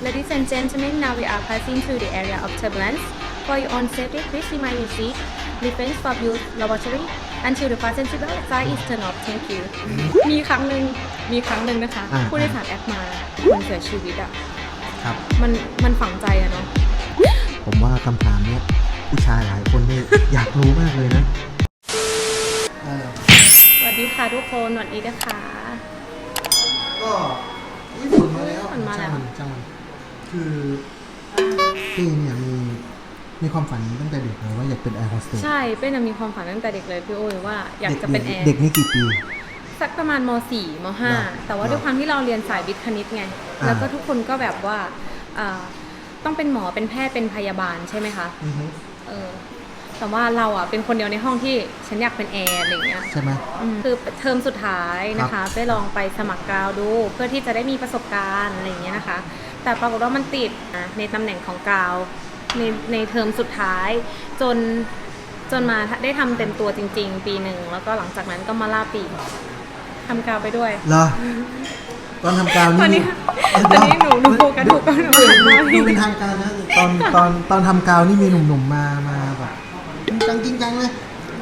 Ladies and gentlemen, now we are passing through the area of turbulence. For your own safety, please remain in seat. Defense for you laboratory until the fasten seatbelt sign is turned off. Thank you. มีครั้งหนึ่งมีครั้งหนึ่งนะคะ อ่า ผู้โดยสารแอปมาคนเสียชีวิตอะ ครับ มันมันฝังใจอะเนาะ ผมว่าคำถามเนี้ยผู้ชายหลายคนเนี่ย อยากรู้มากเลยนะเออสวัสดีค่ะทุกคนสวัสดีนะคะ ก็อุ๊ยฝนมาแล้วฝนมาแล้ว ช่างมันช่างมัน คือพี่เนี่ยมีมีความฝันตั้งแต่เด็กเลยว่าอยากเป็นแอร์โฮสเตสใช่เป็นอะมีความฝันตั้งแต่เด็กเลยพี่โอ้ยว่าอยากจะเป็นแอร์เด็กนี่กี่ปี สักประมาณม .4 มหรอ .5 แต่ว่าด้วยความที่เราเรียนสายวิทย์คณิตไงอ่าแล้วก็ทุกคนก็แบบว่าอ่าต้องเป็นหมอเป็นแพทย์เป็นพยาบาลใช่ไหมคะอือฮึเออแต่ว่าเราอะเป็นคนเดียวในห้องที่ฉันอยากเป็นแอร์อะไรอย่างเงี้ยใช่ไหมอืมคือเทอมสุดท้ายนะครัคะบไปลองไปสมัครกราวดู เพื่อที่จะได้มีประสบการณ์อะไรอย่างเงี้ยนะคะ แต่ปรากฏว่ามันติดอะในตำแหน่งของกราวในในเทอมสุดท้าย จนจนมาได้ทำเต็มตัวจริง ๆ ปีหนึ่ง แล้วก็หลังจากนั้นก็มาล่าปีกทำกราวไปด้วยเหรอตอนทำกาวตอนนี้นี่ตอนนี้หนูหนูโฟกัสถูกต้องหนูหันมาดูเป็นทางการนะตอนตอนตอนทำกาวนี่มีหนุ่มๆมามาแบบจริงจังจริงจังเลย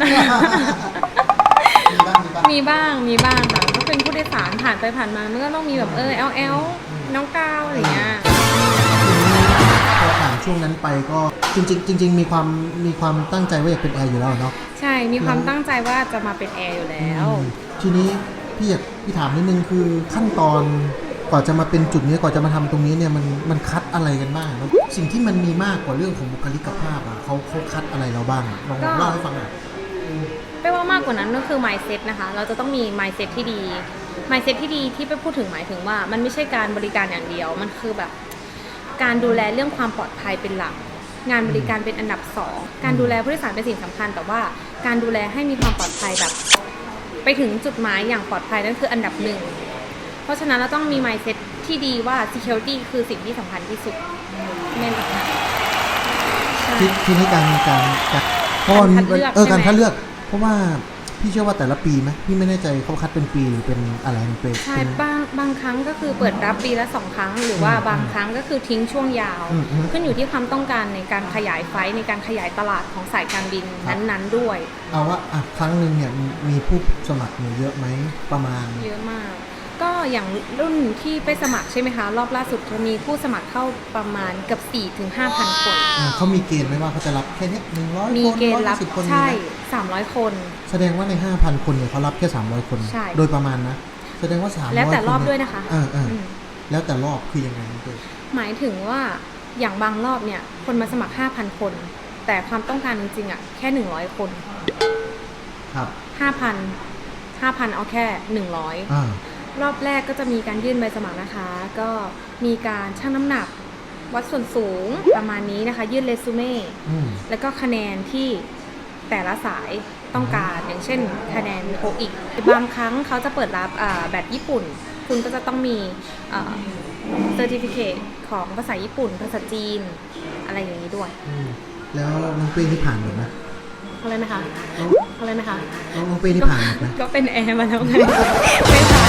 มีบ้างมีบ้างมีบ้างมีบ้างค่ะก็เป็นผู้โดยสารผ่านไปผ่านมามันก็ต้องมีแบบเออเอลเอล น้องกาวอะไรอย่างเงี้ยพอผ่านช่วงนั้นไปก็จริงๆจริง ๆ มีความมีความตั้งใจว่าอยากเป็นแอร์อยู่แล้วเนาะ ใช่มีความตั้งใจว่าจะมาเป็นแอร์อยู่แล้วอืมทีนี้พี่อยากพี่ถามนิดนึงคือขั้นตอนก่อนจะมาเป็นจุดนี้ก่อนจะมาทำตรงนี้เนี่ยมันมันคัดอะไรกันบ้างแล้วสิ่งที่มันมีมากกว่าเรื่องของบุคลิกภาพอะเขาเขาคัดอะไรเราบ้างอะลองก็เล่าให้ฟังหน่อยไม่ว่ามากกว่านั้นก็คือ mindset นะคะ เราจะต้องมี mindset ที่ดี mindset ที่ดีที่ไปพูดถึงหมายถึงว่า มันไม่ใช่การบริการอย่างเดียว มันคือแบบ การดูแลเรื่องความปลอดภัยเป็นหลัก งานบริการเป็นอันดับสองการดูแลผู้โดยสารเป็นสิ่งสำคัญ แต่ว่าการดูแลให้มีความปลอดภัยแบบ ไปถึงจุดหมายอย่างปลอดภัยนั่นคืออันดับหนึ่งเพราะฉะนั้นเราต้องมี mindset ที่ดีว่า security คือสิ่งที่สำคัญที่สุดแน่นอนใช่ ทีทีนี้การการการเพราะว่าการคัดเลือกเออใช่ไหม การคัดเลือก เพราะว่า พี่เชื่อว่าแต่ละปีไหมพี่ไม่แน่ใจเขาคัดเป็นปีหรือเป็นอะไรมันเป็นใช่เป็น บางบางครั้งก็คือเปิดรับปีละสองครั้ง หรือว่าอืมบางครั้งก็คือทิ้งช่วงยาว อืมอืมขึ้นอยู่ที่ความต้องการในการขยายไฟล์ในการขยายตลาดของสายการบินครับ นั้นๆด้วย เอาว่าอะครั้งหนึ่งเนี่ยมีมีผู้สมัครเนี่ยเยอะไหมประมาณ เยอะมาก ก็อย่างรุ่นที่ไปสมัครใช่ไหมคะ รอบล่าสุดจะมีผู้สมัครเข้าประมาณเกือบ4ถึง5,000คน อ่าเขามีเกณฑ์ไหมว่าเขาจะรับแค่เนี้หนึ่งร้อยมีคนเกณฑ์รับสิบคนใช่มีไหม300 คน แสดงว่าในห้าพันคนเนี่ยเขารับแค่สามร้อยคน ใช่ โดยประมาณนะ แสดงว่าสามร้อยแล้วแต่รอบด้วยนะคะเออเอออืมแล้วแต่รอบคือยังไงน้องเต้หมายถึงว่าอย่างบางรอบเนี่ย คนมาสมัคร 5,000 คน แต่ความต้องการจริงๆอะแค่ 100 คน ครับ 5,000 5,000 เอาแค่ 100 อ่า รอบแรกก็จะมีการยื่นใบสมัครนะคะ ก็มีการชั่งน้ำหนัก วัดส่วนสูงประมาณนี้นะคะ ยื่นเรซูเม่อืม แล้วก็คะแนนที่แต่ละสายต้องการอย่างเช่น คะแนนโทอีกบางครั้งเขาจะเปิดรับอ่าแบบญี่ปุ่น คุณก็จะต้องมีเซอร์ติฟิเคตของภาษาญี่ปุ่น ภาษาจีน อะไรอย่างนี้ด้วย อืมแล้วน้องเป้นี่ผ่านหมดไหม อะไรนะคะน้องอะไรนะคะน้องน้องเป้นี่ผ่านหมดไหมก็เป็นแอร์มาแล้วไงไม่ผ่าน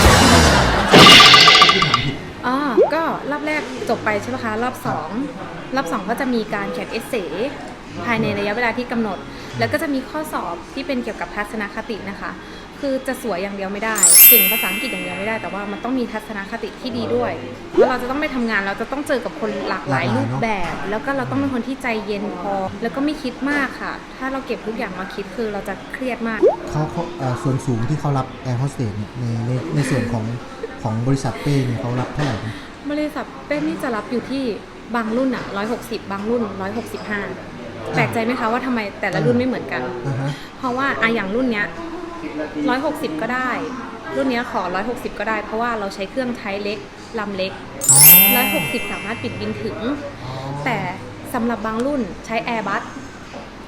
พี่ถามผิดอ๋อก็รอบแรกจบไปใช่ไหมคะ รอบสองรอบสองก็จะมีการเขียนเอเซภายในระยะเวลาที่กำหนด แล้วก็จะมีข้อสอบที่เป็นเกี่ยวกับทัศนคตินะคะ คือจะสวยอย่างเดียวไม่ได้เก่งภาษาอังกฤษอย่างเดียวไม่ได้ แต่ว่ามันต้องมีทัศนคติที่ดีด้วยแล้วเราจะต้องไปทำงานเราจะต้องเจอกับคนหลากหลายรูปแบบ แล้วก็เราต้องเป็นคนที่ใจเย็นพอ แล้วก็ไม่คิดมากค่ะ ถ้าเราเก็บทุกอย่างมาคิดคือเราจะเครียดมาก เขาเขาเอ่อส่วนสูงที่เขารับแอร์โฮสเตสเนี่ยในในในส่วนของของบริษัทเป้เนี่ยเขารับเท่าไหร่นะบริษัทเป็นนี่จะรับอยู่ที่บางรุ่นอะ160 บางรุ่น 165 แปลกใจไหมคะว่าทำไมแต่ละรุ่นไม่เหมือนกัน อ่าฮะ เพราะว่าอะอย่างรุ่นเนี้ย 160 ก็ได้ รุ่นเนี้ยขอ 160 ก็ได้ เพราะว่าเราใช้เครื่องใช้เล็กลำเล็กอ๋อ160 สามารถปิดบินถึงอ๋อแต่สำหรับบางรุ่นใช้ Airbus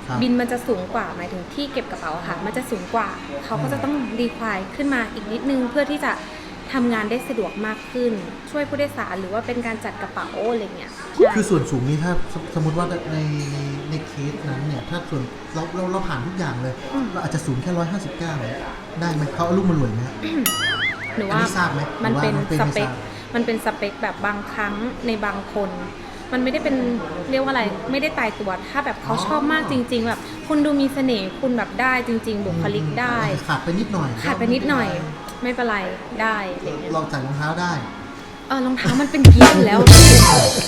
ครับบินมันจะสูงกว่าหมายถึงที่เก็บกระเป๋าค่ะ มันจะสูงกว่า เขาก็จะต้องดีควายขึ้นมาอีกนิดนึงเพื่อที่จะ ทำงานได้สะดวกมากขึ้น ช่วยผู้โดยสารหรือว่าเป็นการจัดกระเป๋าอะไรเงี้ยใช่คือส่วนสูงนี่ถ้าสสมมติว่าในในในเคสนั้นเนี่ย ถ้าส่วนเราเราเราผ่านทุกอย่างเลย เราอาจจะสูงแค่ร้อยห้าสิบเก้าได้ไหมเขาเอาลูกมารวยไหมฮะหรืออันว่านี้ทราบไหมมันเป็นหรือว่ามันเป็นสไม่เปทคราบ มันเป็นสเปคแบบบางครั้งในบางคน มันไม่ได้เป็นเรียกว่าอะไรไม่ได้ตายตัวถ้าแบบเขาชอบมากจริง ๆ แบบคุณดูมีเสน่ห์คุณแบบได้จริง ๆ บุคลิกได้ ขาดไปนิดหน่อยขาดไปนิดหน่อย ไม่เป็นไรได้อะไรเงี้ยเราใส่รองเท้าได้เออรองเท้ามันเป็นกีอยู่แล้ว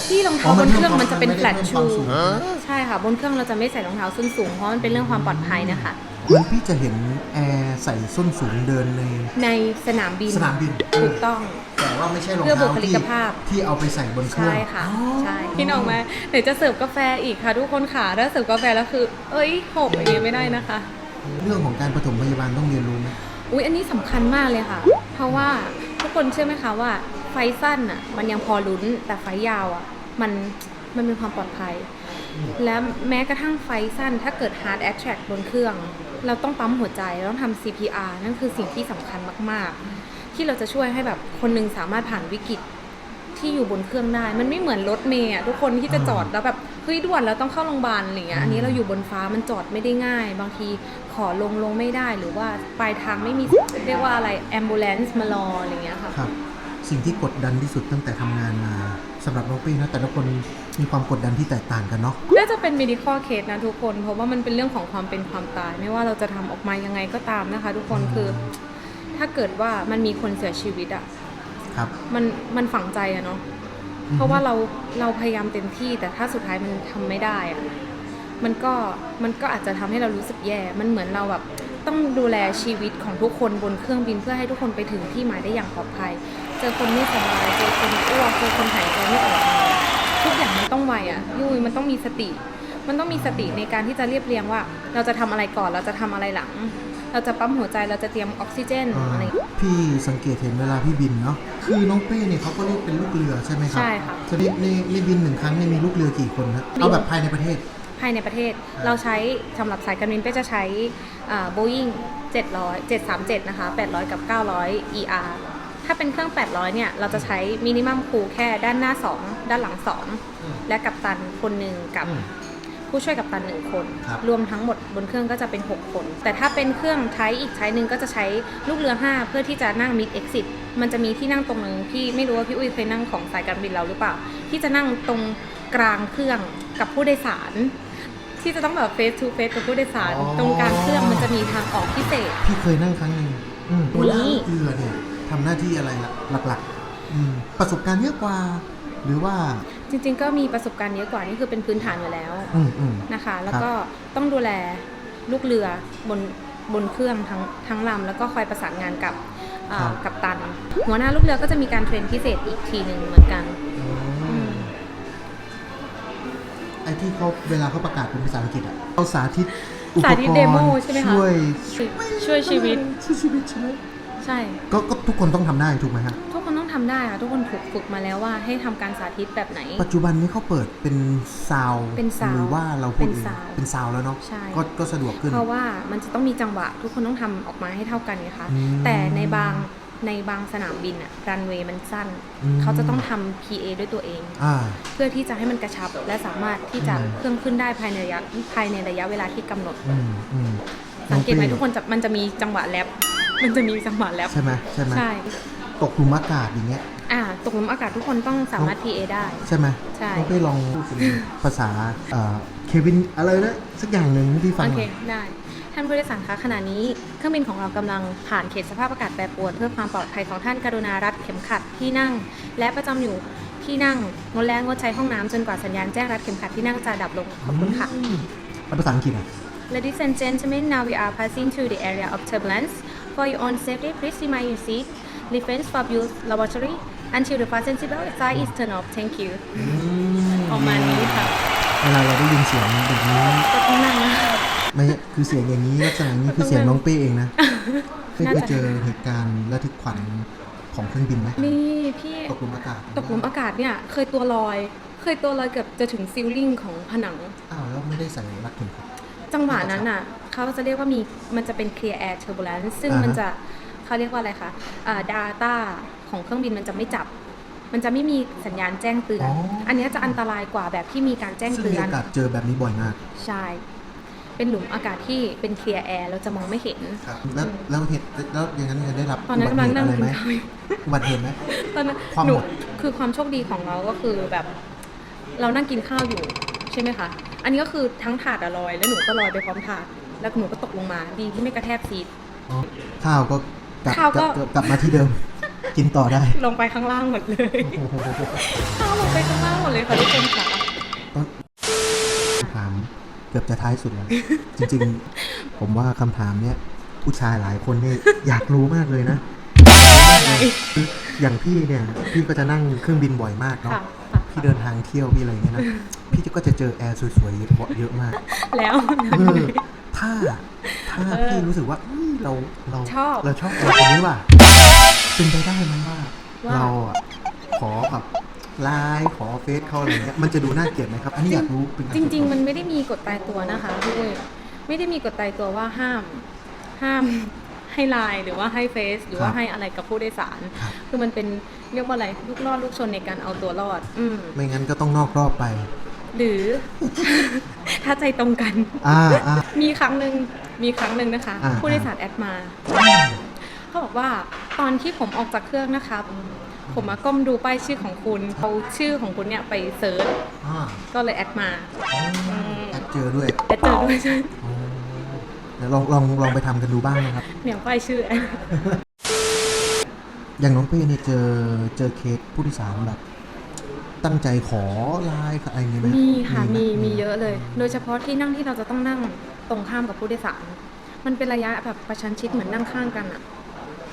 ที่รองเท้าบนเครื่องมันจะเป็นแฟลตชูใช่ค่ะบนเครื่องเราจะไม่ใส่รองเท้าส้นสูงเพราะมันเป็นเรื่องความปลอดภัยนะคะเหมันพี่จะเห็นแอร์ใส่ส้นสูงเดินในในสนามบินสนามบินถูกต้องแต่ว่าไม่ใช่รองเพื่อบุเท้าคลิที่กภาพที่เอาไปใส่บนเครื่องใช่ค่ะอ๋อใช่พี่น้องมาเดี๋ยวจะเสิร์ฟกาแฟอีกค่ะ ทุกคนค่ะถ้าเสิร์ฟกาแฟแล้วคือ เอ้ยหกอย่างเงี้ยไม่ได้นะคะ เรื่องของการปฐมพยาบาลต้องเรียนรู้ไหม อุ๊ย อันนี้สำคัญมากเลยค่ะ เพราะว่าทุกคนเชื่อไหมคะว่าไฟสั้นอะมันยังพอลุ้นแต่ไฟยาวอะมันมันเป็นความปลอดภัย และแม้กระทั่งไฟสั้นถ้าเกิด hard attract บนเครื่อง เราต้องปั๊มหัวใจเราต้องทำ CPR นั่นคือสิ่งที่สำคัญมาก ๆ ที่เราจะช่วยให้แบบคนหนึงสามารถผ่านวิกฤตที่อยู่บนเครื่องได้ มันไม่เหมือนรถเมย์ทุกคนที่จะจอดแล้วแบบ ฮ้ยด่วนเราต้องเข้าโรงพยาบาลอะไรเงี้ยอันนี้เราอยู่บนฟ้ามันจอดไม่ได้ง่าย บางทีขอลงลงไม่ได้หรือว่าปลายทางไม่มีเรียกว่าอะไร ambulance มารออะไรเงี้ยค่ะครับ สิ่งที่กดดันที่สุดตั้งแต่ทำงานมาสำหรับน้องปี้นะแต่ละคนมีความกดดันที่แตกต่างกันเนาะน่าจะเป็น medical case นะทุกคน เพราะว่ามันเป็นเรื่องของความเป็นความตาย ไม่ว่าเราจะทำออกมายังไงก็ตามนะคะ ทุกคนคือ ถ้าเกิดว่ามันมีคนเสียชีวิตอะครับมันมันฝังใจอะเนาะอือฮึ เพราะว่าเราเราพยายามเต็มที่ แต่ถ้าสุดท้ายมันทำไม่ได้อะมันก็มันก็อาจจะทำให้เรารู้สึกแย่ มันเหมือนเราแบบต้องดูแลชีวิตของทุกคนบนเครื่องบินเพื่อให้ทุกคนไปถึงที่หมายได้อย่างปลอดภัย เจอคนไม่สบาย เจอคนอ้วก เจอคนหายใจไม่ออกทุกอย่างมันต้องไวอะยุ้ยมันต้องมีสติ มันต้องมีสติในการที่จะเรียบเรียงว่า เราจะทำอะไรก่อน เราจะทำอะไรหลัง เราจะปั๊มหัวใจเราจะเตรียมออกซิเจนอ่าอะไรพี่สังเกตเห็นเวลาพี่บินเนาะคือน้องเป้เนี่ยเขาก็เรียกเป็นลูกเรือใช่ไหมครัใช่ค่ะทีนี้ในในบินหนึ่งครั้งเนี่ยมีลูกเรือกี่คนครับเอาแบบภายในประเทศภายในประเทศเราใช้สำหรับสายการบินเป้จะใช้โบยิง700 737 นะคะ 800 กับ 900 ER ถ้าเป็นเครื่อง 800 เนี่ย เราจะใช้มินิมัมครูแค่ด้านหน้า 2 ด้านหลังอืม2และกัปตันคนหนึ่งกับอืม ผู้ช่วยกัปตันหนึ่งคน ครับรวมทั้งหมดบนเครื่องก็จะเป็น 6 คน แต่ถ้าเป็นเครื่องใช้อีกใช้หนึ่งก็จะใช้ลูกเรือ 5 เพื่อที่จะนั่ง mid exit มันจะมีที่นั่งตรงหนึ่งพี่ไม่รู้ว่าพี่อุ้ยเคยนั่งของสายการบินเราหรือเปล่า ที่จะนั่งตรงกลางเครื่องกับผู้โดยสาร ที่จะต้องแบบ face to face กับผู้โดยสาร อ๋อ ตรงกลางเครื่องมันจะมีทางออกพิเศษ พี่เคยนั่งครั้งหนึ่งอืมอุ๊เวยลาลูกเรือเนี่ยทำหน้าที่อะไรล่ะหลักๆอืมประสบการณ์เยอะกว่า หรือว่า จริง ๆ ก็มีประสบการณ์เยอะกว่านี่คือเป็นพื้นฐานอยู่แล้วอืมอืม นะคะ แล้วก็ต้องดูแลลูกเรือบนบนเครื่องทั้งทั้งลำแล้วก็คอยประสานงานกับเอ่อครับ กับตัน หัวหน้าลูกเรือก็จะมีการเทรนพิเศษอีกทีหนึ่งเหมือนกัน อืม ไอ้ที่เขาเวลาเขาประกาศเป็นภาษาอังกฤษอะเขาสาธิตอุปสากธิตเดโมรณ์ใช่ไหมคะ ช่วยช่วยชีวิต ช่วยชีวิตใช่ไหมใช่ ก็ก็ทุกคนต้องทำได้ถูกไหมฮะ ทุกคนต้อง ทำได้ค่ะทุกคนถูกฝึกมาแล้วว่าให้ทำการสาธิตแบบไหน ปัจจุบันนี้เขาเปิดเป็นซาวด์เป็นซาวด์หรือว่าเราพูดเป็นเองซาวด์เป็นซาวด์แล้วเนาะใช่ก็ก็สะดวกขึ้น เพราะว่ามันจะต้องมีจังหวะ ทุกคนต้องทำออกมาให้เท่ากันไงคะอืมแต่ในบางในบางสนามบินอะรันเวย์มันสั้นอืมเขาจะต้องทำ PA ด้วยตัวเองอ่าเพื่อที่จะให้มันกระชับและสามารถที่จะอืมเครื่องขึ้นได้ภายในระยะภายในระยะเวลาที่กำหนดอืมอืมสังเกตไหมองทุกคนจะมันจะมีจังหวะแรปมันจะมีจังหวะแรปใช่ไหมใช่ไหมใช่ ตกหลุมอากาศอย่างเงี้ยอ่าตกหลุมอากาศทุกคนต้องสามารถ PA ได้ ใช่ไหมใช่ต้องไปลองพูดเป็นภาษาเอ่อเควินอะไรนะสักอย่างหนึ่งให้พี่ฟังโอหเคน่อยได้ ท่านผู้โดยสารคะขณะนี้เครื่องบินของเรากำลังผ่านเขตสภาพอากาศแปรปรวนเพื่อความปลอดภัยของท่านกรุณารัดเข็มขัดที่นั่ง และประจำอยู่ที่นั่งงดแรงงดใช้ห้องน้ำจนกว่าสัญญาณแจ้งรัดเข็มขัดที่นั่งจะดับลงขอบคุณค่ะ อืมแล้วภาษาอังกฤษอะ Ladies and gentlemen, now we are passing through the area of turbulence. For your own safety, please remain in your seat. Defense for use laboratory until the fasten seatbelt sign is turned off. Thank you. ประมาณนี้ค่ะเวลาเราได้ยินเสียงแบบนี้ก็ต้องนั่งนะไม่ใช่คือเสียงอย่างนี้ลักษณะนี้คือเสียงน้องเป้เองนะเคยน่าไปจะเจอเหตุการณ์ระทึกขวัญของเครื่องบินไหมมีพี่ตกหลุมอากาศตกหลุมอากาศเนี่ย เคยตัวลอย เคยตัวลอยเกือบจะถึงซิลลิงของผนัง อ้าวแล้วไม่ได้ใส่รัดเข็มขัดจังหวะนั้นน่ะ เขาจะเรียกว่ามีมันจะเป็น clear air turbulence ซึ่งอ่าฮะ มันจะเขาเรียกว่าอะไรคะอ่า data ของเครื่องบินมันจะไม่จับ มันจะไม่มีสัญญาณแจ้งเตือนอันเนี้ยจะอันตรายกว่าแบบที่มีการแจ้งซึ่งเตืมีอน โอกาสเจอแบบนี้บ่อยมากใช่ เป็นหลุมอากาศที่เป็นเคลียร์แอร์เราจะมองไม่เห็น ครับแล้วแล้วเหตุแล้วอย่างนั้นได้รับตอนนั้นกำลังนั่งอุบัติเหตุอะไรไหมกินข้าวอยู่ อุบัติเหตุไหม ตอนนั้นความหนูหมด คือความโชคดีของเราก็คือแบบเรานั่งกินข้าวอยู่ใช่ไหมคะ อันนี้ก็คือทั้งถาดอะลอยแล้วหนูก็ลอยไปพร้อมถาด แล้วหนูก็ตกลงมาดีที่ไม่กระแทกซีทอ๋อข้าวก็กลับข้าวก็กลับกลับมาที่เดิม กินต่อได้ลงไปข้างล่างหมดเลยโอ้โหข้าวลงไปข้างล่างหมดเลยค่ะทุกคนค่ะต้นถามเกือบจะท้ายสุดแล้ว จริงๆ ผมว่าคำถามเนี้ยผู้ชายหลายคนเนี่ยอยากรู้มากเลยนะคืออย่างพี่เนี่ย พี่ก็จะนั่งเครื่องบินบ่อยมากเนาะค่ะค่ะพี่เดินทางเที่ยวพี่อะไรอย่างเงี้ยนะ พี่ก็จะเจอแอร์สวยๆเยอะเยอะมาก แล้ว เออ ถ้าถ้าเออพี่รู้สึกว่าอุ๊ยเราเราชอบ เราชอบแอร์คนนี้ว่ะเป็นไปได้ไหมว่า ว่า เราอะขอแบบไลน์ขอเฟซเขาอะไรเงี้ยมันจะดูน่าเกลียดไหมครับ อันนี้อยากรู้เป็นกาจริงๆส่วมันไม่ได้มีกฎตายตัวนะคะพี่อุ้ยไม่ได้มีกฎตายตัวว่าห้าม ห้าม ให้ไลน์หรือว่าให้เฟซหรือว่าให้อะไรกับผู้โดยสาร ครับ คือมันเป็นเรียกว่าอะไรลูกรอดลูกชนในการเอาตัวรอด อืม ไม่งั้นก็ต้องนอกรอบไป หรือ ถ้าใจตรงกัน อ่าอ่า มีครั้งหนึ่งมีครั้งหนึ่งนะคะ อ่า ผู้โดยสารแอดมา เขาบอกว่าตอนที่ผมออกจากเครื่องนะครับ ผมมาก้มดูป้ายชื่อของคุณเอาชื่อของคุณเนี่ยไปเซิร์ชอ่าก็เลยแอดมาแอดเจอด้วยแอดเจอด้วยใช่อ๋อเดี๋ยวลองลองลองไปทำกันดูบ้างนะครับ เนี่ยป้ายชื่อแอดอย่างน้องเป้เนี่ยเจอเจอเคสผู้โดยสารแบบ ตั้งใจขอไลน์อะไรอย่างเงี้ยไหมมีค่ะไหมีมีเยอะเลย โดยเฉพาะที่นั่งที่เราจะต้องนั่งตรงข้ามกับผู้โดยสารมันเป็นระยะแบบประชันชิดเหมือนนั่งข้างกันอะ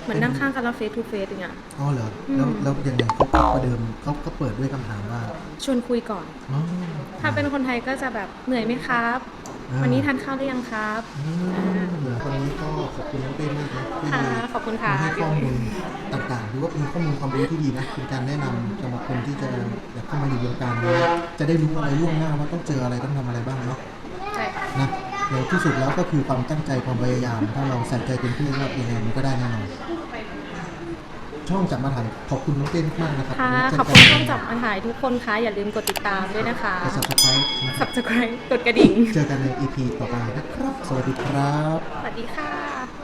เหมือนนั่งข้างกันแล้วเฟสทูเฟสอย่างเงี้ยอ๋อเหรออืมแล้วแล้วยังไงเขาก็ประเดิมเขาก็เปิดด้วยคำถามว่า ชวนคุยก่อนอ๋อถ้าเป็นคนไทยก็จะแบบเหนื่อยไหมครับอ่า วันนี้ทานข้าวหรือยังครับอืมเหรอวันนี้ก็ขอบคุณน้องเป้มากนะที่ค่ะขอบคุณค่ะมาให้ข้อมูลต่างๆหรือว่าเป็นข้อมูลความรู้ที่ดีนะเป็นการแนะนำสำหรับคนที่จะอยากเข้ามาอยู่วงการนี้จะได้รู้อะไรล่วงหน้าว่าต้องเจออะไรต้องทำอะไรบ้างเนาะใช่ค่ะนะเดี๋ยวที่สุดแล้วก็คือความตั้งใจความพยายาม ถ้าเราใส่ใจเต็มที่แล้วยังไงมันก็ได้แน่นอน ช่องจับมาถ่ายขอบคุณน้องเต้มากๆนะครับค่ะแล้วเจขอบคุณช่องจับมาถ่ายทุกคนคะอย่าลืมกดติดตามด้วยนะคะกด subscribe นะครับ subscribe กดกระดิ่ง เจอกันใน EP ต่อไปนะครับ สวัสดีครับ สวัสดีค่ะ